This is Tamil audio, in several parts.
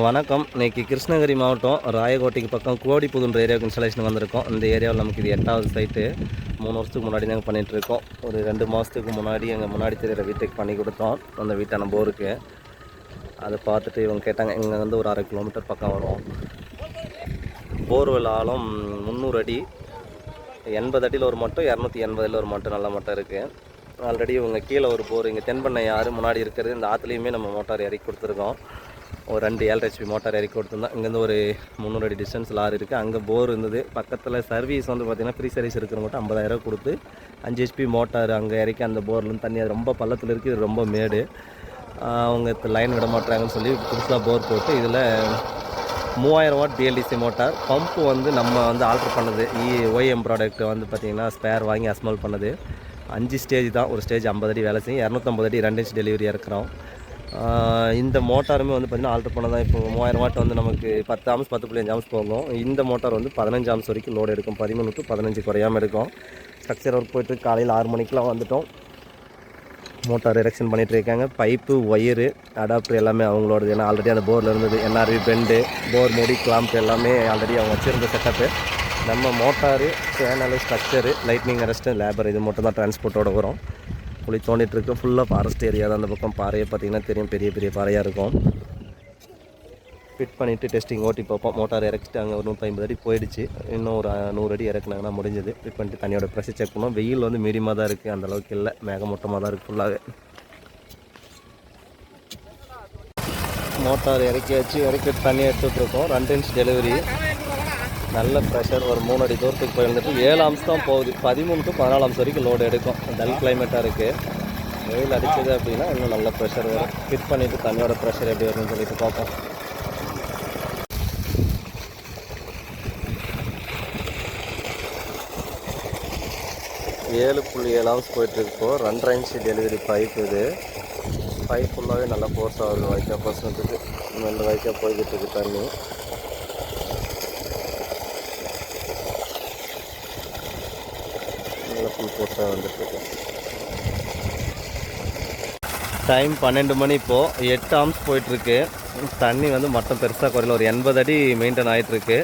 வணக்கம். இன்னைக்கு கிருஷ்ணகிரி மாவட்டம் ராயக்கோட்டைக்கு பக்கம் கோடிப்புதுன்ற ஏரியாவுக்கு இன்ஸ்டாலேஷன் வந்திருக்கோம். இந்த ஏரியாவில் நமக்கு இது எட்டாவது சைட்டு மூணு வருஷத்துக்கு முன்னாடி நாங்கள் பண்ணிகிட்ருக்கோம் ஒரு ரெண்டு மாதத்துக்கு முன்னாடி எங்கள் முன்னாடி தெரியிற வீட்டுக்கு பண்ணி கொடுத்தோம். அந்த வீட்டான போருக்கு அதை பார்த்துட்டு இவங்க கேட்டாங்க இங்கே வந்து ஒரு அரை கிலோமீட்டர் பக்கம் வரும். போர்வெல் ஆழம் முந்நூறு அடி. எண்பது அடியில் ஒரு மட்டும் இரநூத்தி எண்பதில் ஒரு மட்டும் நல்ல மட்டும் இருக்குது ஆல்ரெடி இவங்க கீழே ஒரு போர். இங்கே தென்பண்ணை யார் முன்னாடி இருக்கிறது. இந்த ஆற்றுலையுமே நம்ம மோட்டார் இறக்கி கொடுத்துருக்கோம். ஒரு ரெண்டு ஏழரை ஹெச்பி மோட்டார் இறக்கி கொடுத்துருந்தோம் இங்கேருந்து ஒரு முந்நூறு அடி டிஸ்டன்ஸ் லாரி இருக்குது அங்கே போர் இருந்தது. பக்கத்தில் சர்வீஸ் வந்து பார்த்திங்கன்னா ஃப்ரீ சர்வீஸ் இருக்கிறவங்க ஐம்பதாயிரம் கொடுத்து அஞ்சு ஹெச்பி மோட்டார் அங்கே இறக்கி அந்த போர்லேருந்து தண்ணி அது ரொம்ப பள்ளத்தில் இருக்குது இது ரொம்ப மேடு. அவங்க லைன் விட மாட்டாங்கன்னு சொல்லி புதுசாக போர் போட்டு இதில் மூவாயிரம் வாட் பிஎல்டிசி மோட்டார் பம்ப் வந்து நம்ம வந்து ஆல்டர் பண்ணது. இ ஒய்எம் ப்ராடக்ட் வந்து பார்த்திங்கன்னா ஸ்பேர் வாங்கி அஸ்மால் பண்ணது. அஞ்சு ஸ்டேஜ் தான். ஒரு ஸ்டேஜ் ஐம்பது அடி வேலை செய்யும். இரநூத்தம்பது அடி ரெண்டு இன்ச் டெலிவரி இறக்குறோம். இந்த மோட்டாருமே வந்து பார்த்திங்கன்னா ஆல்டர் பண்ணதான் இப்போ மூவாயிரம் வாட் வந்து நமக்கு பத்து ஆம்ஸ் பத்து புள்ளி அஞ்சு ஆம்ஸ் போகும். இந்த மோட்டார் வந்து பதினஞ்சு ஆம்ஸ் வரைக்கும் லோடு எடுக்கும். பதிமூணு டு பதினஞ்சு குறையாமல் இருக்கும். ஸ்ட்ரக்சர் ஒர்க் போயிட்டு காலையில் ஆறு மணிக்கெலாம் வந்துட்டோம். மோட்டார் எரெக்ஷன் பண்ணிகிட்டு இருக்காங்க. பைப்பு ஒயரு அடாப்டர் எல்லாமே அவங்களோடது. ஏன்னா ஆல்ரெடி அந்த போரில் இருந்தது. என்ஆர்வி பெண்டு போர் மூடி கிளாம்ப் எல்லாமே ஆல்ரெடி அவங்க வச்சுருந்த செட்டப்பு நம்ம motor channel structure lightning arrest labour இது மட்டும் தான் டிரான்ஸ்போர்ட்டோட வரும். குழி தோண்டிட்டு ஃபுல்லாக ஃபாரஸ்ட் ஏரியா தான் அந்த பக்கம். பாறையை பார்த்தீங்கன்னா தெரியும். பெரிய பெரிய பாறையாக இருக்கும். ஃபிட் பண்ணிவிட்டு டெஸ்டிங் ஓட்டி பார்ப்போம். மோட்டார் இறக்கிட்டு அங்கே ஒரு நூற்றம்பது அடி போயிடுச்சு. இன்னும் ஒரு நூறு அடி இறக்குனாங்கன்னா முடிஞ்சது. ஃபிட் பண்ணிட்டு தண்ணியோட ப்ரெஷர் செக் பண்ணோம் வெயில் வந்து மீடியமாக தான் இருக்குது அந்தளவுக்கு இல்லை. மேகமூட்டமாக தான் இருக்குது ஃபுல்லாகவே மோட்டார் இறக்கியாச்சு. இறக்கிட்டு தண்ணி எடுத்துகிட்டு இருக்கோம். ரெண்டு இன்ச் டெலிவரி நல்ல ப்ரெஷர் ஒரு மூணு அடி தூரத்துக்கு போயிருந்துட்டு ஏழு அம்சம் தான் போகுது. பதிமூணு டு பதினாலு அம்சம் வரைக்கும் லோடு எடுக்கும். டல் கிளைமேட்டாக இருக்குது வெயில் அடிச்சது அப்படின்னா இன்னும் நல்ல ப்ரெஷர் வரும். ஃபிட் பண்ணிவிட்டு தண்ணியோட ப்ரெஷர் எப்படி வரும்னு சொல்லிட்டு பார்ப்போம். ஏழு புள்ளி ஏழு ஹவர்ஸ் போயிட்டுருக்கோ ரெண்டரை இன்ச்சு டெலிவரி பைப் இது. பைப் ஃபுல்லாகவே நல்லா ஃபோர்ஸ் ஆகுது. வைக்கா பர்சன்ட்டுக்கு நல்ல வைக்கா போய்கிட்டு இருக்கு தண்ணி. நல்ல ஃபுல் ஃபோர்ஸாக வந்துட்டுருக்கு. டைம் பன்னெண்டு மணி இப்போது எட்டு ஆம்ஸ் போயிட்டுருக்கு. தண்ணி வந்து மட்டம் பெருசாக குறையில. ஒரு எண்பது அடி மெயின்டைன் ஆகிட்டுருக்கு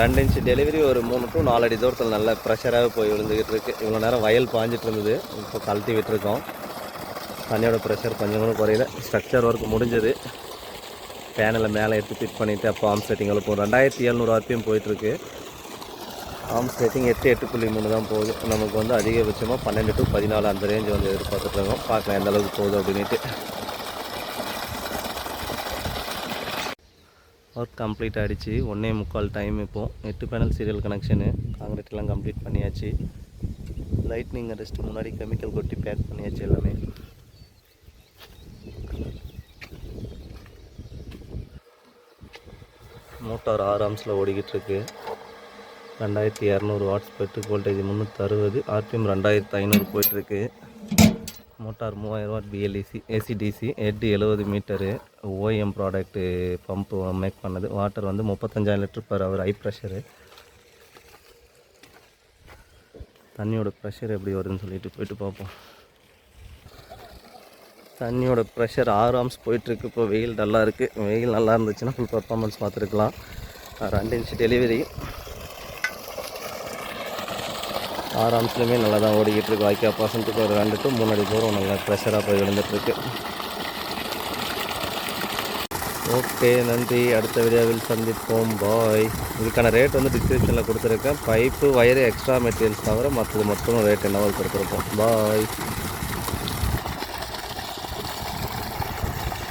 ரெண்டு இன்ச்சு டெலிவரி ஒரு மூணு டு நாலு அடி தூரத்தில் நல்ல ப்ரெஷராக போய் விழுந்துக்கிட்டு இருக்குது இவ்வளோ நேரம் வயல் பாஞ்சிட்டு இருந்தது. இப்போ கழட்டி விட்டுருக்கோம். தண்ணியோட ப்ரெஷர் கொஞ்சம் கூட குறையில. ஸ்ட்ரக்சர் ஒர்க் முடிஞ்சது. பேனலை மேலே எடுத்து ஃபிட் பண்ணிவிட்டு அப்போ ஆம் செட்டிங் எழுப்போம் ரெண்டாயிரத்தி எழுநூறு ஆர்பிஎம் போயிட்டுருக்கு. ஆம் ரேட்டிங் எட்டு எட்டு புள்ளி மூணு தான் போகுது. நமக்கு வந்து அதிகபட்சமாக பன்னெண்டு டு பதினாலு அந்த ரேஞ்ச் வந்து எதிர்பார்த்துட்டு இருக்கோம். பார்க்கலாம் எந்த அளவுக்கு போகுது அப்படின்ட்டு ஒர்க் கம்ப்ளீட் ஆகிடுச்சு ஒன்றே முக்கால் டைம் இப்போது எட்டு பேனல் சீரியல் கனெக்ஷனு காங்கிரீட் எல்லாம் கம்ப்ளீட் பண்ணியாச்சு. லைட்னிங் அரெஸ்ட் முன்னாடி கெமிக்கல் கொட்டி பேக் பண்ணியாச்சு எல்லாமே. மோட்டார் ஆறு ஆம்ஸில் ஓடிக்கிட்டு இருக்கு. ரெண்டாயிரத்தி இரநூறு வாட்ஸ் பெட்ரோல் வோல்டேஜ் முந்நூற்றி அறுபது ஆர்பிஎம் ரெண்டாயிரத்து ஐநூறு போயிட்டுருக்கு. மோட்டார் மூவாயிரம் வாட் பிஎல்இசி ஏசிடிசி எட்டு எழுபது metre OM product pump make பண்ணது. வாட்டர் வந்து முப்பத்தஞ்சாயிரம் litre per hour high pressure தண்ணியோட ப்ரெஷர் எப்படி வருதுன்னு சொல்லிட்டு போயிட்டு பார்ப்போம். தண்ணியோட ப்ரெஷர் ஆறு ஆம்ஸ் போயிட்டுருக்கு. இப்போ வெயில் நல்லா இருக்குது வெயில் நல்லா இருந்துச்சுன்னா ஃபுல் பர்ஃபார்மன்ஸ் பார்த்துருக்கலாம். ரெண்டு இன்ச்சு டெலிவரி ஆறு ஆம்ஸ்லையுமே நல்லா தான் ஓடிக்கிட்டுருக்கு வாய்க்கா பர்சன்ட்டுக்கு ஒரு ரெண்டு டு மூணு அடி தூரம் நல்லா ப்ரெஷராக போய் விழுந்துட்டுருக்கு. ஓகே நன்றி. அடுத்த வீடியோவில் சந்திப்போம். பாய் இதுக்கான ரேட் வந்து டிஸ்கிரிப்ஷனில் கொடுத்துருக்கேன். பைப்பு வயரு எக்ஸ்ட்ரா மெட்டீரியல்ஸ் தவிர மற்றது மட்டும் ரேட் என்னவோ கொடுத்துருக்கோம். பாய்